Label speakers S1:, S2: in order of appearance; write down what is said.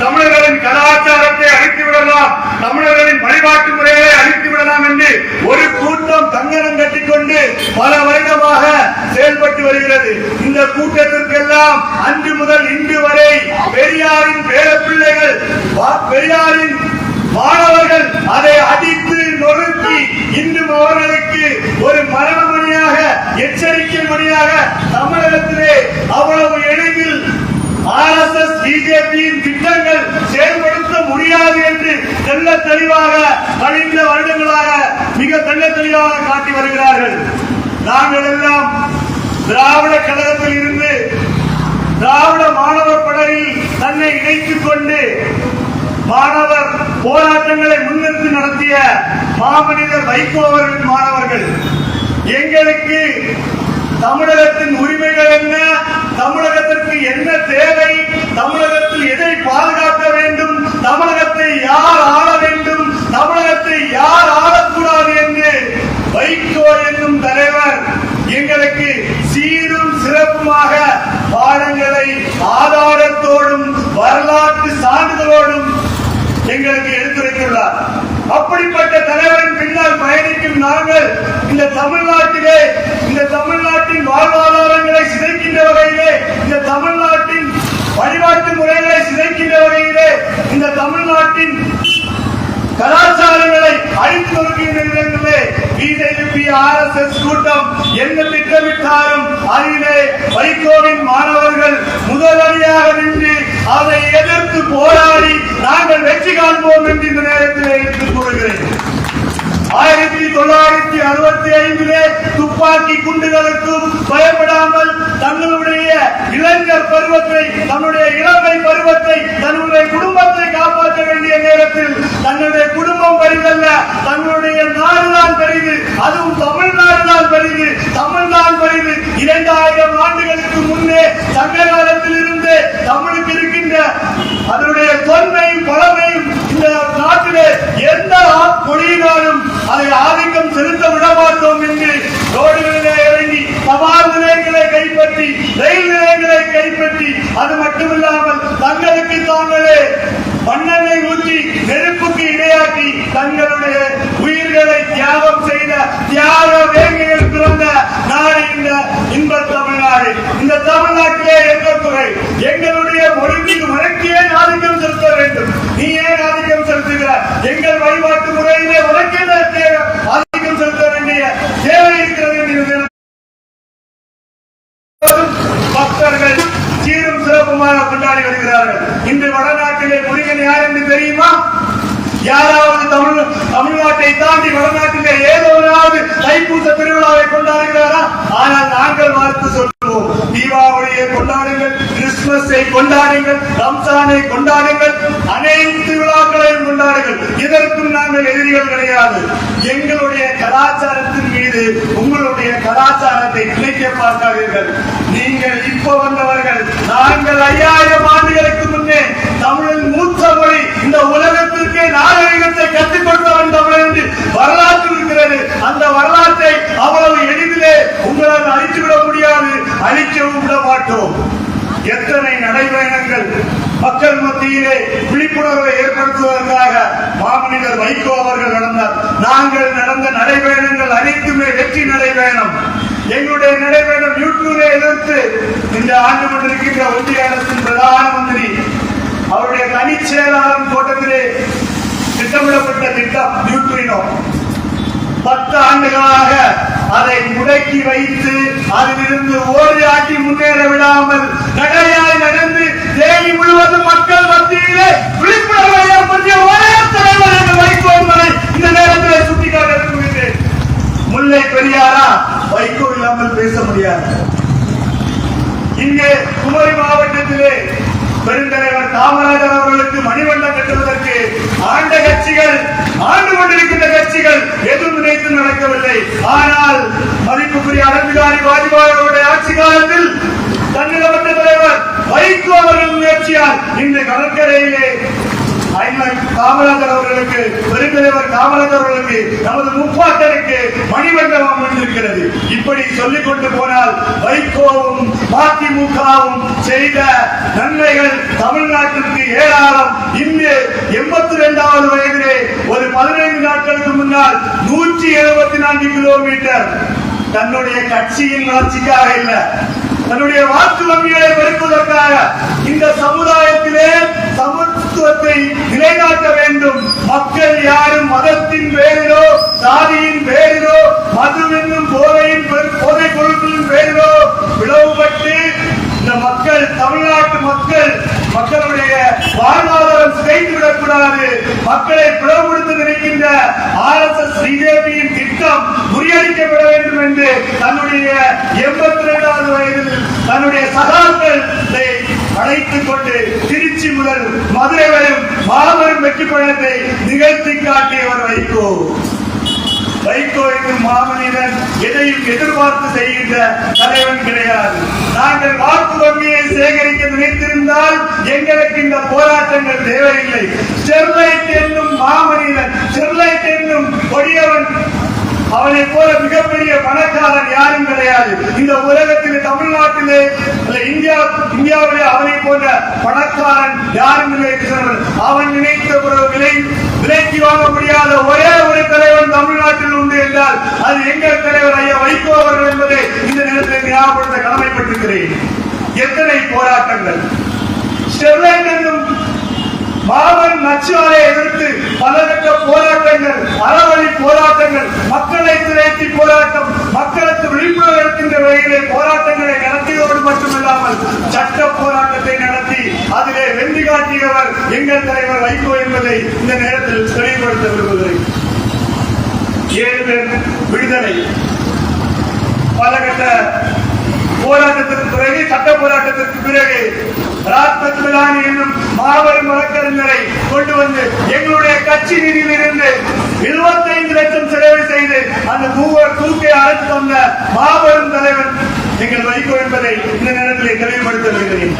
S1: தமிழர்களின் கலாச்சாரத்தை அழித்து விடலாம். தமிழர்களின் வழிபாட்டு முறைகளை அழித்து விடலாம் என்று ஒரு கூட்டம் தங்கனம் கட்டிக்கொண்டு பல வருடமாக செயல்பட்டு வருகிறது. இந்த கூட்டத்திற்கெல்லாம் அன்று முதல் இன்று வரை பெரியாரின் பேரப்பிள்ளைகள் பெரியாரின் மாணவர்கள் அதை அடித்து நொறுக்கி இன்றும் அவர்களுக்கு ஒரு மரணமணியாக எச்சரிக்கை மணியாக தமிழகத்திலே அவ்வளவு செல்ல தெளிவாக கழிந்த வருடங்களாக மிக தெல்ல தெளிவாக காட்டி வருகிறார்கள். நாங்கள் எல்லாம் திராவிட கழகத்தில் இருந்து திராவிட மாணவர் படையில் தன்னை இணைத்துக் கொண்டு மாணவர் போராட்டங்களை முன்னிறுத்தி நடத்திய மாமனிதர் வைகோ அவர்களின் மாணவர்கள். எங்களுக்கு தமிழகத்தின் உரிமைகள் என்ன? தமிழகத்திற்கு என்ன தேவை? தமிழகத்தில் எதை பாதுகாக்க யார் ஆள வேண்டும்? தமிழகத்தை யார் ஆளக்கூடாது என்று வைகோ என்னும் தலைவர் எங்களுக்கு சீரும் சிறப்புமாக பாடங்களை ஆதாரத்தோடும் வரலாற்று சான்றிதழோடும் எங்களுக்கு எடுத்துரைத்துள்ளார். அப்படிப்பட்ட தலைவரின் பின்னால் பயணிக்கும் நாங்கள் இந்த தமிழ்நாட்டிலே இந்த தமிழ்நாட்டின் வாழ்வாதாரங்களை சிதைக்கின்ற வகையிலே இந்த தமிழ்நாட்டின் வழிபாட்டு முறைகளை சிதைக்கின்ற வகையிலே இந்த தமிழ்நாட்டின் கலாச்சாரங்களை அழித்து வருகின்ற இடங்களிலே பிஜேபி ஆர் எஸ் எஸ் கூட்டம் என்ன திட்டமிட்டாலும் அதிலே வைகோவின் மாணவர்கள் முதலடியாக நின்று அதை எதிர்த்து போராடி நாங்கள் வெற்றி காண்போம் என்று இந்த நேரத்தில் எடுத்துக் ஆயிரத்தி தொள்ளாயிரத்தி அறுபத்தி ஐந்திலே துப்பாக்கி குண்டுகளுக்கும் பயப்படாமல் தங்களுடைய இளைஞர் பருவத்தை தன்னுடைய இளமை பருவத்தை தன்னுடைய குடும்பத்தை காப்பாற்ற வேண்டிய நேரத்தில் தன்னுடைய குடும்பம் பெரிதல்ல தன்னுடைய நாடுதான் பெரிது அதுவும் தமிழ்நாடு தான் பெரிது தமிழ்தான் பெரிது இரண்டாயிரம் ஆண்டுகளுக்கு முன்னே சங்க காலத்தில் இருந்து தமிழுக்கு இருக்கின்ற அதனுடைய தொன்மையும் பழமையும் இந்த நாட்டிலே எந்த ஆ- மொழியினாலும் அதை ஆதிக்கம் செலுத்த விட மாட்டோம் என்று ரோடுகளிலே இறங்கி தபால் நிலையங்களை கைப்பற்றி ரயில் நிலையங்களை கைப்பற்றி அது மட்டுமில்லாமல் தங்களுக்கு தாங்களே மண்ணெண்ணெய் ஊற்றி நெருப்புக்கு இரையாக்கி தங்களுடைய உயிர்களை தியாகம் செய்த தியாக வேங்கையில் பிறந்த நாடு இந்த இன்ப தமிழ்நாடு. இந்த தமிழ்நாட்டிலே எங்கள் துறை எங்களுடைய மொழிக்கு உனக்கு ஏன் ஆதிக்கம் செலுத்த வேண்டும். நீ ஏன் ஆதிக்கம் செலுத்துகிறார் எங்கள் வழிபாட்டு முறையிலே உனக்கு என்ன ஆதிக்கம் செலுத்த வேண்டிய தேவை இருக்கிறது என்று பக்தர்கள் சீரும் சிறப்புமாக கொண்டாடி வருகிறார்கள். இன்று வடநாட்டிலே முருகன் யார் என்று தெரியுமா? யாராவது தமிழ் தமிழ்நாட்டை தாண்டி வடநாட்டிலே ஏதோனாவது தைப்பூச திருவிழாவை கொண்டாடுகிறாரா? ஆனால் நாங்கள் வாழ்த்து சொல்லுவோம். தீபாவளியை கொண்டாடுங்கள் கிறிஸ்துமஸை கொண்டாடுங்கள் ரம்சானை கொண்டாடுங்கள். அனைத்து விழாக்களையும் இதற்கும் நாங்கள் எதிரிகள் கிடையாது. எங்களுடைய கலாச்சாரத்தின் மீது உங்களுடைய கலாச்சாரத்தை திணைக்க பார்க்காதீர்கள். நீங்கள் இப்போ வந்தவர்கள் நாங்கள் ஐயாயிரம் ஆண்டுகளுக்கு முன்னே தமிழின் மூத்த மொழி இந்த உலகத்திற்கே நாகரிகத்தை கற்றுக் கொடுத்தவன் தமிழ் என்று வரலாற்று இருக்கிறது. அந்த வரலாற்றை அவ்வளவு எளிதிலே உங்களால் அழித்து விட முடியாது அழிக்கவும் விட மாட்டோம் எத்தனை நடைபயணங்கள் மக்கள் மத்தியிலே விழிப்புணர்வை ஏற்படுத்துவதற்காக மாமனிதர் வைகோ அவர்கள் நடந்தார் நாங்கள் நடந்த நடைபயணங்கள் அனைத்துமே வெற்றி நடைபயணம். எங்களுடைய நடைபயணம் யூடியூபை எதிர்த்து இந்த ஆண்டு கொண்டிருக்கின்ற ஒன்றிய அரசின் பிரதான மந்திரி அவருடைய தனிச் செயலாளர் திட்டமிடப்பட்ட திட்டம் நியூட்ரினோ பத்து ஆண்டுகளாக அதை முடக்கி வைத்து அதிலிருந்து ஓடி ஆட்டி முன்னேற விடாமல் நடையாய் நடந்து தேனி முழுவதும் மக்கள் மத்தியிலே விழிப்புணர்வை ஏற்படுத்திய ஒரே தலைவர் என்று வைகோ என்பதை இந்த நேரத்தில் சுட்டிக்காட்ட விரும்புகிறேன் முல்லை பெரியாரா வைகோ இல்லாமல் பேச முடியாது இங்கே குமரி மாவட்டத்திலே பெருந்தலைவர் காமராஜர் அவர்களுக்கு மணிமண்டம் கட்டுவதற்கு ஆண்ட கட்சிகள் ஆண்டு கொண்டிருக்கின்ற கட்சிகள் எதுவும் நினைத்து நடக்கவில்லை ஆனால் மதிப்புக்குரிய அடல் பிகாரி வாஜ்பாய் ஆட்சி காலத்தில் தன்னிடமற்ற தலைவர் வைகோ அவர்கள் முயற்சியால் இன்று கடற்கரையிலே காமராஜர் அவர்களுக்கு பெருந்தலைவர் காமராஜர் அவர்களுக்கு நமது முப்பாட்டருக்கு மணிமண்டபம் அமைந்திருக்கிறது. இப்படி சொல்லிக் கொண்டு போனால் வைகோவும் மதிமுகவும் செய்த தமிழ்நாட்டிற்கு ஏராளம் இன்று எண்பத்தி இரண்டாவது வயதிலே ஒரு பதினைந்து நாட்களுக்கு முன்னால் நூற்றி எழுபத்தி நான்கு கிலோமீட்டர். தன்னுடைய கட்சியின் வளர்ச்சிக்காக இல்ல. தன்னுடைய வாக்கு வங்கிகளை பெருக்குவதற்காக இந்த சமுதாயத்திலே சமத்துவத்தை நிலைநாட்ட வேண்டும். மக்கள் யாரும் மதத்தின் பேரிலோ சாதியின் பேரிலோ மது என்னும் போதையின் பெரு- போதைப் பொருட்களின் பேரிலோ பிளவுபட்டு இந்த மக்கள் தமிழ்நாட்டு மக்கள் மக்களுடைய வாழ்வாதாரம் சிதைந்து விடக்கூடாது மக்களை பிளவுபடுத்த நினைக்கின்ற ஆர் எஸ் எஸ் பிஜேபியின் திட்டம் முறியடிக்கப்பட வேண்டும் என்று தன்னுடைய எண்பத்தி இரண்டாவது வயதில் தன்னுடைய சகாக்கள் அழைத்துக் கொண்டு திருச்சி முதல் மதுரை வரையும் மாபெரும் வெற்றி பயணத்தை நிகழ்த்தி காட்டியவர் வைகோ. வைகோ என்னும் மாமனிதன் எதையும் எதிர்பார்த்து செய்கின்ற தலைவன் கிடையாது. நாங்கள் வாக்கு வங்கியை சேகரிக்க நினைத்திருந்தால் எங்களுக்கு இந்த போராட்டங்கள் தேவையில்லை. ஸ்டெர்லைட் என்னும் மாமனிதன் ஸ்டெர்லைட் என்னும் கொடியவன் அவனை போல மிகப்பெரிய பணக்காரன் யாரும் கிடையாது. இந்த உலகத்தில் தமிழ்நாட்டிலே இந்தியா இந்தியாவிலே அவனை போன்ற பணக்காரன் யாரும் இல்லை என்று அவன் நினைத்த ஒரு விலை விலைக்கு வாங்க முடியாத ஒரே ஒரு தலைவன் தமிழ்நாட்டில் உண்டு என்றால் அது எங்கள் தலைவர் ஐயா வைகோ அவர்கள் என்பதை இந்த நேரத்தில் ஞாபகப்படுத்த கடமைப்பட்டிருக்கிறேன் எத்தனை போராட்டங்கள் ஸ்டெர்லைட் என்னும் மாபெரும் நச்சுவாரை எதிர்த்து பலகட்ட போராட்டங்கள் அறவழி போராட்டங்கள் மக்களை திரைத்தி போராட்டம் மக்களுக்கு விழிப்புணர்வு இருக்கின்ற வகையிலே போராட்டங்களை நடத்தியதோடு மட்டுமில்லாமல் சட்ட போராட்டத்தை நடத்தி அதிலே வெற்றி காட்டியவர் எங்கள் தலைவர் வைகோ என்பதை இந்த நேரத்தில் தெளிவுபடுத்த விரும்புகிறேன். ஏழு பேர் விடுதலை. பலகட்ட போராட்டத்திற்கு பிறகு சட்ட போராட்டத்திற்கு பிறகு ராஜ்பத் என்னும் மாபெரும் வழக்கறிஞரை கொண்டு வந்து எங்களுடைய கட்சி நிதியிலிருந்து 25 லட்சம் செலவு செய்து அந்த தூவர் தூக்கை அழைத்து வந்த மாபெரும் தலைவன் நீங்கள் வைகோ என்பதை இந்த நேரத்தில் தெளிவுபடுத்த வருகிறேன்